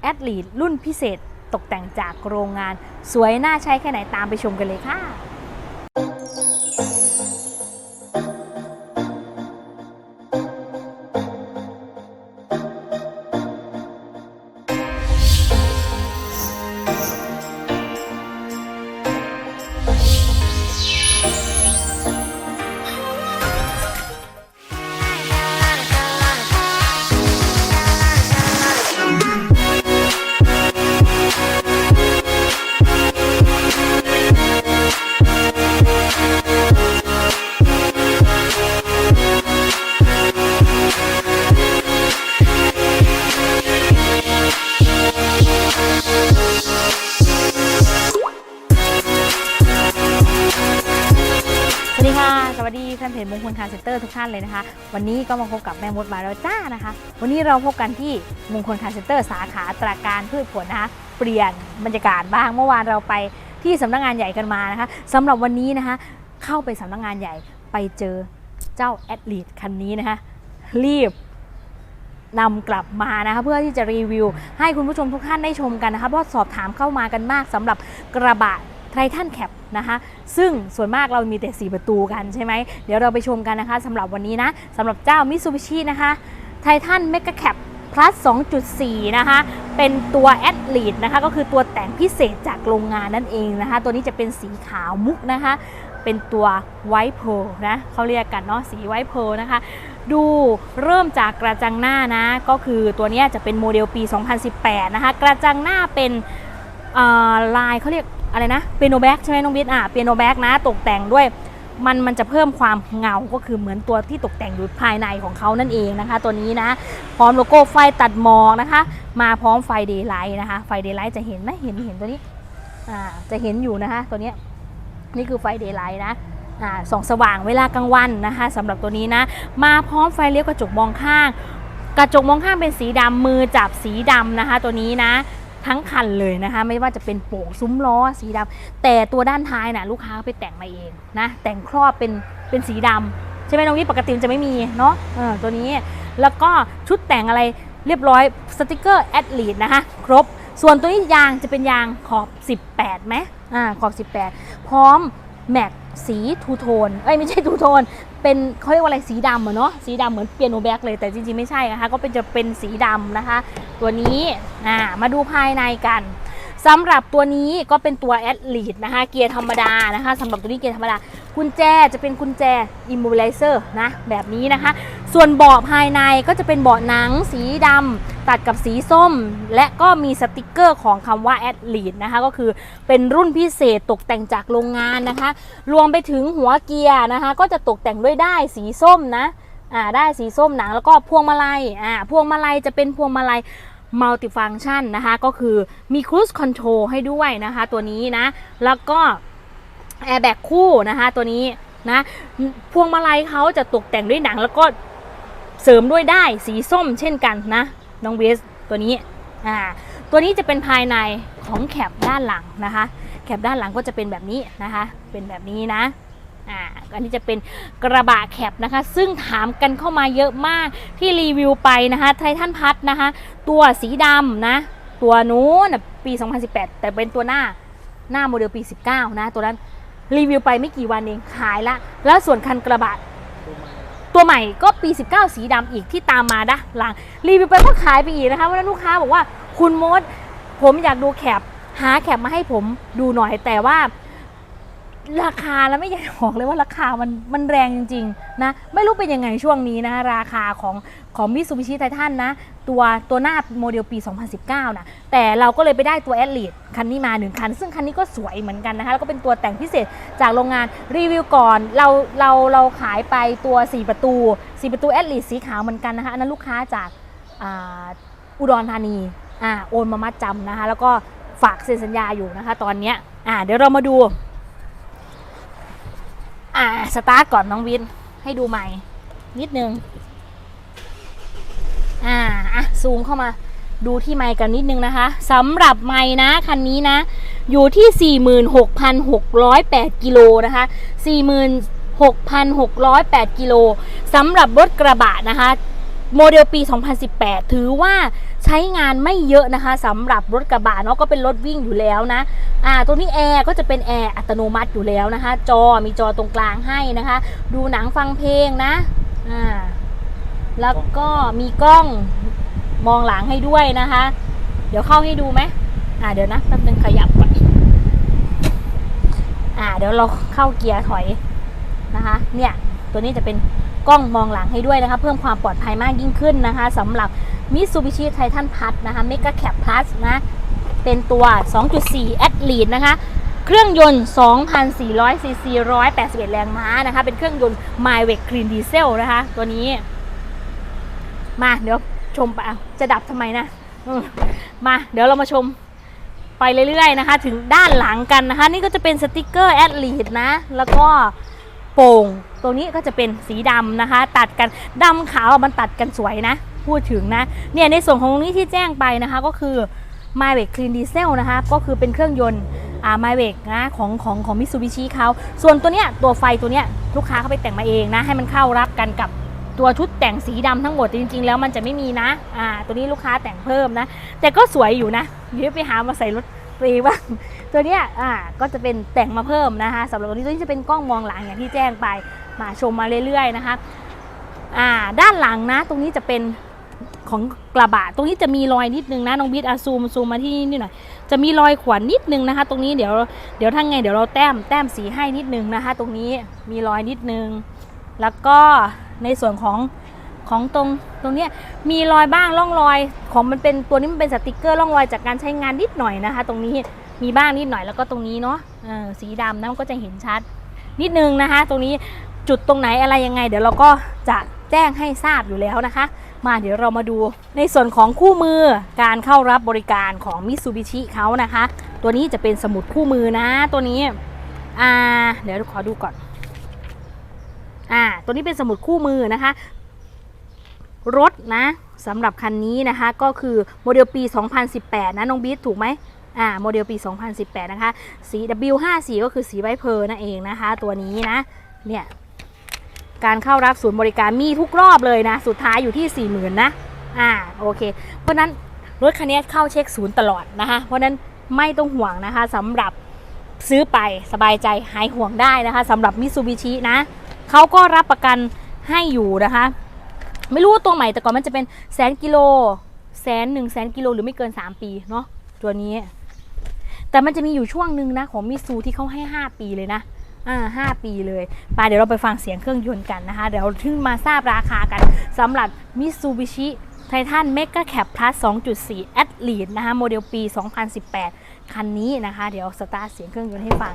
แอดลีดรุ่นพิเศษตกแต่งจากโรงงาน สวยน่าใช้แค่ไหนตามไปชมกันเลยค่ะ เพจมงคลคาร์เซ็นเตอร์ทุกท่านเลยนะคะ วันนี้ก็มาพบกับแม่มดมาแล้วจ้านะคะ วันนี้เราพบกันที่มงคลคาร์เซ็นเตอร์สาขาตราการพืชผลนะคะเปลี่ยนบรรยากาศบ้างเมื่อวานเราไปที่สำนักงานใหญ่กันมานะคะสำหรับวันนี้นะคะ เข้าไปสำนักงานใหญ่ไปเจอเจ้าแอดลีดคันนี้นะคะรีบนำกลับมานะคะเพื่อที่จะรีวิว ให้คุณผู้ชมทุกท่านได้ชมกันนะคะเพราะสอบถามเข้ามากันมากสำหรับกระบะ ไททันแคปนะคะ ซึ่งส่วนมากเรามีแต่ 4 ประตูกันใช่ไหม เดี๋ยวเราไปชมกันนะคะสำหรับวันนี้นะสำหรับเจ้ามิ t ซูบิชินะคะไททันเมก a แคป plus 2.4 นะคะ เป็นตัวแอดลีดนะคะ ก็คือตัวแต่งพิเศษจากโรงงานนั่นเองนะคะ ตัวนี้จะเป็นสีขาวมุกนะคะ เป็นตัวไวท์เพลนะเขาเรียกกันเนาะ สีไวท์เพลนะคะ ดูเริ่มจากกระจังหน้านะ ก็คือตัวนี้จะเป็นโมเดลปี 2018 นะคะ กระจังหน้าเป็นลายเขาเรียก อะไรนะเปียโนแบ็กใช่ไหมน้องวิทย์อะเปียโนแบ็กนะตกแต่งด้วยมันมันจะเพิ่มความเงาก็คือเหมือนตัวที่ตกแต่งอยู่ภายในของเขานั่นเองนะคะ ตัวนี้นะ พร้อมโลโก้ไฟตัดหมอกนะคะ มาพร้อมไฟเดย์ไลท์นะคะ ไฟเดย์ไลท์จะเห็นไหมเห็นเห็นตัวนี้อ่าจะเห็นอยู่นะคะตัวนี้นี่คือไฟเดย์ไลท์นะอ่าส่องสว่างเวลากลางวันนะคะสำหรับตัวนี้นะ มาพร้อมไฟเลี้ยวกระจกมองข้าง กระจกมองข้างเป็นสีดำมือจับสีดำนะคะ ตัวนี้นะ ทั้งคันเลยนะคะ ไม่ว่าจะเป็นโป่งซุ้มล้อสีดำแต่ตัวด้านท้ายนะลูกค้าไปแต่งมาเองนะ แต่งครอบเป็นเป็นสีดำใช่ไหมน้องวิปกติมันจะไม่มีเนาะเออตัวนี้แล้วก็ชุดแต่งอะไรเรียบร้อยสติกเกอร์แอดลีดนะคะครบ ส่วนตัวนี้ยางจะเป็นยางขอบ 18ไหมอ่าขอบ 18 พร้อมแม็กสีทูโทนเอ้ยไม่ใช่ทูโทน เป็นเขาเรียกว่าอะไรสีดำอะเนาะสีดำเหมือนเปียโนแบ็กเลยแต่จริงๆไม่ใช่นะคะ ก็เป็นจะเป็นสีดำนะคะ ตัวนี้มาดูภายในกัน สำหรับตัวนี้ก็เป็นตัวแอดลีดนะคะเกียร์ธรรมดานะคะสำหรับตัวนี้เกียร์ธรรมดากุญแจจะเป็นกุญแจ immobilizer นะแบบนี้นะคะ ส่วนเบาะภายในก็จะเป็นเบาะหนังสีดำตัดกับสีส้ม และก็มีสติกเกอร์ของคำว่า a d l e a d นะคะก็คือเป็นรุ่นพิเศษตกแต่งจากโรงงานนะคะ รวมไปถึงหัวเกียร์นะคะ ก็จะตกแต่งด้วยได้สีส้มนะอ่าได้สีส้มหนังแล้วก็พวงมาลัยอ่าพวงมาลัยจะเป็นพวงมาลัย มัลติฟังชันนะคะ ก็คือมีครู i คอนโทรลให้ด้วยนะคะ ตัวนี้นะ แล้วก็แอร์แบ็กคู่นะคะ ตัวนี้นะ พวงมาลัยเขาจะตกแต่งด้วยหนังแล้วก็เสริมด้วยได้สีส้มเช่นกันนะ น้องเวสตัวนี้อ่าตัวนี้จะเป็นภายในของแคปด้านหลังนะคะ แคปด้านหลังก็จะเป็นแบบนี้นะคะ เป็นแบบนี้นะ อ่าอันนี้จะเป็นกระบะแคปนะคะ ซึ่งถามกันเข้ามาเยอะมากที่รีวิวไปนะคะไททันพัทนะคะ ตัวสีดำนะ ตัวนู้นปี 2018 แต่เป็นตัวหน้าหน้าโมเดลปี 19 นะ ตัวนั้นรีวิวไปไม่กี่วันเองขายละ แล้วส่วนคันกระบะตัวใหม่ก็ปี 19 สีดำอีกที่ตามมาดะหลังรีวิวไปก็ขายไปอีกนะคะวันนั้นลูกค้าบอกว่าคุณมด ผมอยากดูแคปหาแคปมาให้ผมดูหน่อยแต่ว่า ราคาแล้วไม่อยากบอกเลยว่าราคามันมันแรงจริงๆนะไม่รู้เป็นยังไงช่วงนี้นะราคาของของมิ t ซูบิชิไททันนะตัวตัวหน้าโมเดลปี 2019นะแต่เราก็เลยไปได้ตัวแอดลีดคันนี้มาหนึ่งคัน ซึ่งคันนี้ก็สวยเหมือนกันนะคะแล้วก็เป็นตัวแต่งพิเศษจากโรงงานรีวิวก่อนเราเราเราขายไปตัว 4 ประตู 4 ประตูแอดลีดสีขาวเหมือนกันนะคะอันนั้นลูกค้าจากอุดรธานีอ่าโอนมามัดจำนะคะแล้วก็ฝากเซ็นสัญญาอยู่นะคะ ตอนเนี้ยอ่าเดี๋ยวเรามาดู อ่า สตาร์ทก่อนน้องวิน ให้ดูใหม่ นิดนึง อ่า อะ ซูมเข้ามาดูที่ไมค์กันนิดนึงนะคะสำหรับไมค์นะ คันนี้นะ อยู่ที่ 46,608 กิโลนะคะ 46,608 กิโลสำหรับรถกระบะนะคะ โมเดลปี 2018 ถือว่าใช้งานไม่เยอะนะคะสำหรับรถกระบะเนาะก็เป็นรถวิ่งอยู่แล้วนะอ่าตัวนี้แอร์ก็จะเป็นแอร์อัตโนมัติอยู่แล้วนะคะ จอมีจอตรงกลางให้นะคะ ดูหนังฟังเพลงนะอ่าแล้วก็มีกล้องมองหลังให้ด้วยนะคะ เดี๋ยวเข้าให้ดูไหมอ่าเดี๋ยวนะแป๊บนึงขยับก่อนอ่าเดี๋ยวเราเข้าเกียร์ถอยนะคะ เนี่ยตัวนี้จะเป็น กล้องมองหลังให้ด้วยนะคะเพิ่มความปลอดภัยมากยิ่งขึ้นนะคะสำหรับ Mitsubishi Titan Plus นะคะ Mega Cap Plus นะเป็นตัว 2.4 a t l e t นะคะ เครื่องยนต์ 2,400 ซีซี 181 แรงม้านะคะ เป็นเครื่องยนต์ m y w e c Clean Diesel นะคะ ตัวนี้ มาเดี๋ยวชมไปจะดับทำไมนะมา เดี๋ยวเรามาชมไปเรื่อยๆนะคะ ถึงด้านหลังกันนะคะ นี่ก็จะเป็นสติกเกอร์ a t l e t นะ แล้วก็โป่ง ตรงนี้ก็จะเป็นสีดำนะคะ ตัดกันดำขาวมันตัดกันสวยนะ พูดถึงนะเนี่ยในส่วนของตรงนี้ที่แจ้งไปนะคะก็คือ m y w e c Clean Diesel นะคะก็คือเป็นเครื่องยนต์อ่า m y w e c นะของของของ Mitsubishi เขาส่วนตัวเนี้ยตัวไฟตัวเนี้ยลูกค้าเขาไปแต่งมาเองนะ ให้มันเข้ารับกันกับตัวชุดแต่งสีดำทั้งหมดจริง ๆ แล้วมันจะไม่มีนะ อ่า ตัวนี้ลูกค้าแต่งเพิ่มนะ แต่ก็สวยอยู่นะเดี๋ยวไปหามาใส่รถ ฟรีบ้าง ตัวเนี้ยอ่าก็จะเป็นแต่งมาเพิ่มนะคะสำหรับตัวนี้ตัวนี้จะเป็นกล้องมองหลังอย่างที่แจ้งไปมาชมมาเรื่อยๆนะคะอ่าด้านหลังนะ ตรงนี้จะเป็นของกระบะตรงนี้จะมีรอยนิดนึงนะน้องบิ๊ดอาซูมซูมมาที่นี่หน่อยจะมีรอยขวนนิดนึงนะคะ ตรงนี้เดี๋ยวเดี๋ยวทั้งไงเดี๋ยวเราแต้มแต้มสีให้นิดนึงนะคะ ตรงนี้มีรอยนิดนึง แล้วก็ในส่วนของ ของตรงตรงเนี้ยมีรอยบ้างร่องรอย ของมันเป็นตัวนี้มันเป็นสติกเกอร์ร่องรอยจากการใช้งานนิดหน่อยนะคะ ตรงนี้มีบ้างนิดหน่อยแล้วก็ตรงนี้เนาะสีดำนะมันก็จะเห็นชัด นิดนึงนะคะ ตรงนี้จุดตรงไหนอะไรยังไง เดี๋ยวเราก็จะแจ้งให้ทราบอยู่แล้วนะคะ มาเดี๋ยวเรามาดูในส่วนของคู่มือการเข้ารับบริการของ Mitsubishi เขานะคะ ตัวนี้จะเป็นสมุดคู่มือนะ ตัวนี้อ่าเดี๋ยวขอดูก่อนอ่าตัวนี้เป็นสมุดคู่มือนะคะ รถนะสำหรับคันนี้นะคะก็คือโมเดลปี 2018 นะน้องบีทถูกไหมอ่าโมเดลปี 2018 นะคะ สี W54 ก็คือสีไวเพอร์นั่นเองนะคะ ตัวนี้นะ เนี่ย การเข้ารับศูนย์บริการมีทุกรอบเลยนะ สุดท้ายอยู่ที่ 40,000 นะ อ่าโอเค เพราะนั้นรถคันนี้เข้าเช็คศูนย์ตลอดนะคะ เพราะนั้นไม่ต้องห่วงนะคะสำหรับซื้อไปสบายใจหายห่วงได้นะคะสำหรับมิ t ซูบิชินะเขาก็รับประกันให้อยู่นะคะ ไม่รู้ว่าตัวใหม่แต่ก่อนมันจะเป็นแสนกิโลแสนหนึ่งแสนกิโลหรือไม่เกิน 3 ปีเนาะตัวนี้ แต่มันจะมีอยู่ช่วงหนึ่งนะ ของมิซูที่เขาให้ 5 ปีเลยนะอ่าห้าปีเลยไปเดี๋ยวเราไปฟังเสียงเครื่องยนต์กันนะคะ เดี๋ยวถึงมาทราบราคากันสำหรับ Mitsubishi Titan Mega Cap Plus 2.4 a t l e t นะคะ โมเดลปี 2018 คันนี้นะคะ เดี๋ยวสตาร์เสียงเครื่องยนต์ให้ฟัง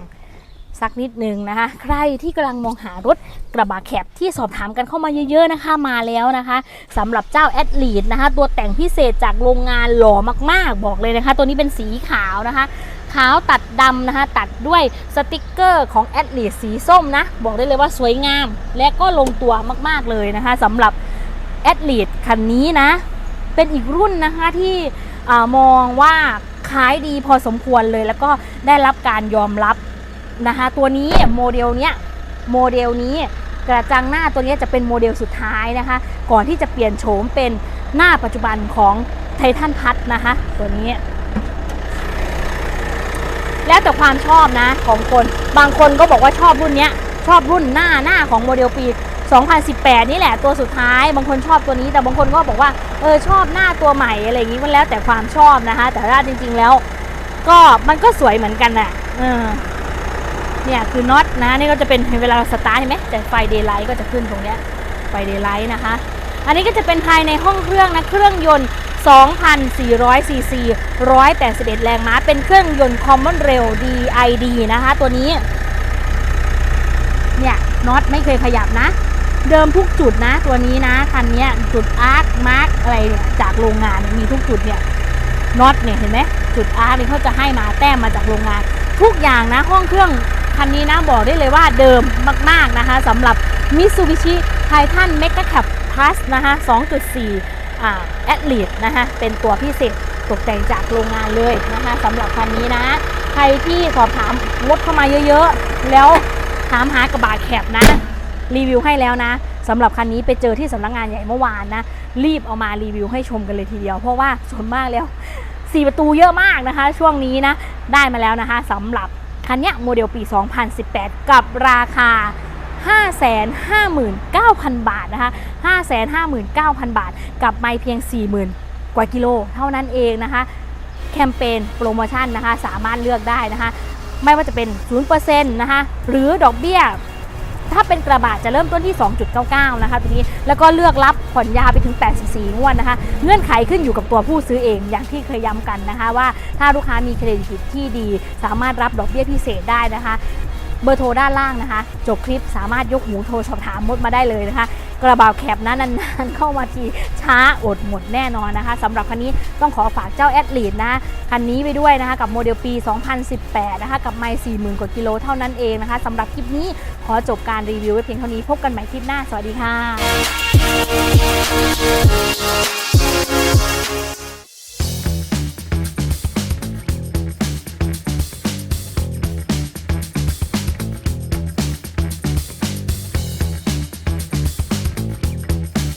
สักนิดหนึ่งนะคะ ใครที่กำลังมองหารถกระบะแคบที่สอบถามกันเข้ามาเยอะๆนะคะมาแล้วนะคะสำหรับเจ้าแอดลีดนะคะ ตัวแต่งพิเศษจากโรงงานหล่อมากๆบอกเลยนะคะ ตัวนี้เป็นสีขาวนะคะขาวตัดดำนะคะ ตัดด้วยสติกเกอร์ของแอดลีดสีส้มนะ บอกได้เลยว่าสวยงาม และก็ลงตัวมากๆเลยนะคะสำหรับแอดลีดคันนี้นะ เป็นอีกรุ่นนะคะที่อมองว่าขายดีพอสมควรเลยแล้วก็ได้รับการยอมรับ นะคะตัวนี้โมเดลเนี้ยโมเดลนี้กระจังหน้าตัวนี้จะเป็นโมเดลสุดท้ายนะคะ ก่อนที่จะเปลี่ยนโฉมเป็นหน้าปัจจุบันของไททันพัทนะคะ ตัวนี้ แล้วแต่ความชอบนะของคนบางคนก็บอกว่าชอบรุ่นเนี้ยชอบรุ่นหน้าหน้าของโมเดลปี 2018 นี่แหละตัวสุดท้าย บางคนชอบตัวนี้ แต่บางคนก็บอกว่าเออชอบหน้าตัวใหม่อะไรอย่างนี้มันแล้วแต่ความชอบนะคะ แต่ถ้าจริง ๆแล้ว ก็มันก็สวยเหมือนกันน่ะเออ เนี่ยคือน็อตนะนี่ก็จะเป็นเวลาเราสตาร์ทเห็นไหมแต่ไฟเดย์ไลท์ก็จะขึ้นตรงเนี้ยไฟเดย์ไลท์นะคะ อันนี้ก็จะเป็นภายในห้องเครื่องนะเครื่องยนต์ 2,400 ซีซี 181 แรงม้า เป็นเครื่องยนต์ Common Rail DID นะคะ ตัวนี้ เนี่ยน็อตไม่เคยขยับนะ เดิมทุกจุดนะ ตัวนี้นะ คันนี้จุดอาร์คมาร์กอะไรเนี่ยจากโรงงานมีทุกจุดเนี่ยน็อตเนี่ยเห็นไหมจุดอาร์นี่เขาจะให้มาแต้มมาจากโรงงาน ทุกอย่างนะห้องเครื่อง คันนี้นะบอกได้เลยว่าเดิมมากๆนะคะสำหรับ Mitsubishi Titan Mega Cap Plus นะคะ2.4 a t l e t นะคะเป็นตัวพิเศษตกแต่งจากโรงงานเลยนะคะสำหรับคันนี้นะ ใครที่สอบถามรถเข้ามาเยอะๆ แล้วถามหากระบะแคบนะ รีวิวให้แล้วนะสำหรับคันนี้ไปเจอที่สำนักงานใหญ่เมื่อวานนะ รีบเอามารีวิวให้ชมกันเลยทีเดียว เพราะว่าส่วนมากแล้ว 4 ประตูเยอะมากนะคะ ช่วงนี้นะ ได้มาแล้วนะคะสำหรับ คันนี้โมเดลปี 2018 กับราคา 559,000 บาทนะคะ 559,000 บาท กับไม่เพียง 40,000 กว่ากิโล เท่านั้นเองนะคะ แคมเปญโปรโมชั่นนะคะ สามารถเลือกได้นะคะ ไม่ว่าจะเป็น 0%นะคะ หรือดอกเบี้ย ถ้าเป็นกระบะจะเริ่มต้นที่ 2.99 นะคะตรงนี้แล้วก็เลือกรับผ่อนยาวไปถึง 84 งวดนะคะ เงื่อนไขขึ้นอยู่กับตัวผู้ซื้อเองอย่างที่เคยย้ำกันนะคะ ว่าถ้าลูกค้ามีเครดิตที่ดี สามารถรับดอกเบี้ยพิเศษได้นะคะเบอร์โทรด้านล่างนะคะ จบคลิปสามารถยกหูโทรสอบถามมดมาได้เลยนะคะ กระบะแคบนะนานๆเข้ามาทีช้าอดหมดแน่นอนนะคะสำหรับคันนี้ต้องขอฝากเจ้าแอดลีดนะคันนี้ไปด้วยนะคะ กับโมเดลปี 2018 นะคะ กับไม่40,000 กว่ากิโลเท่านั้นเองนะคะสำหรับคลิปนี้ ขอจบการรีวิวไว้เพียงเท่านี้พบกันใหม่คลิปหน้า สวัสดีค่ะ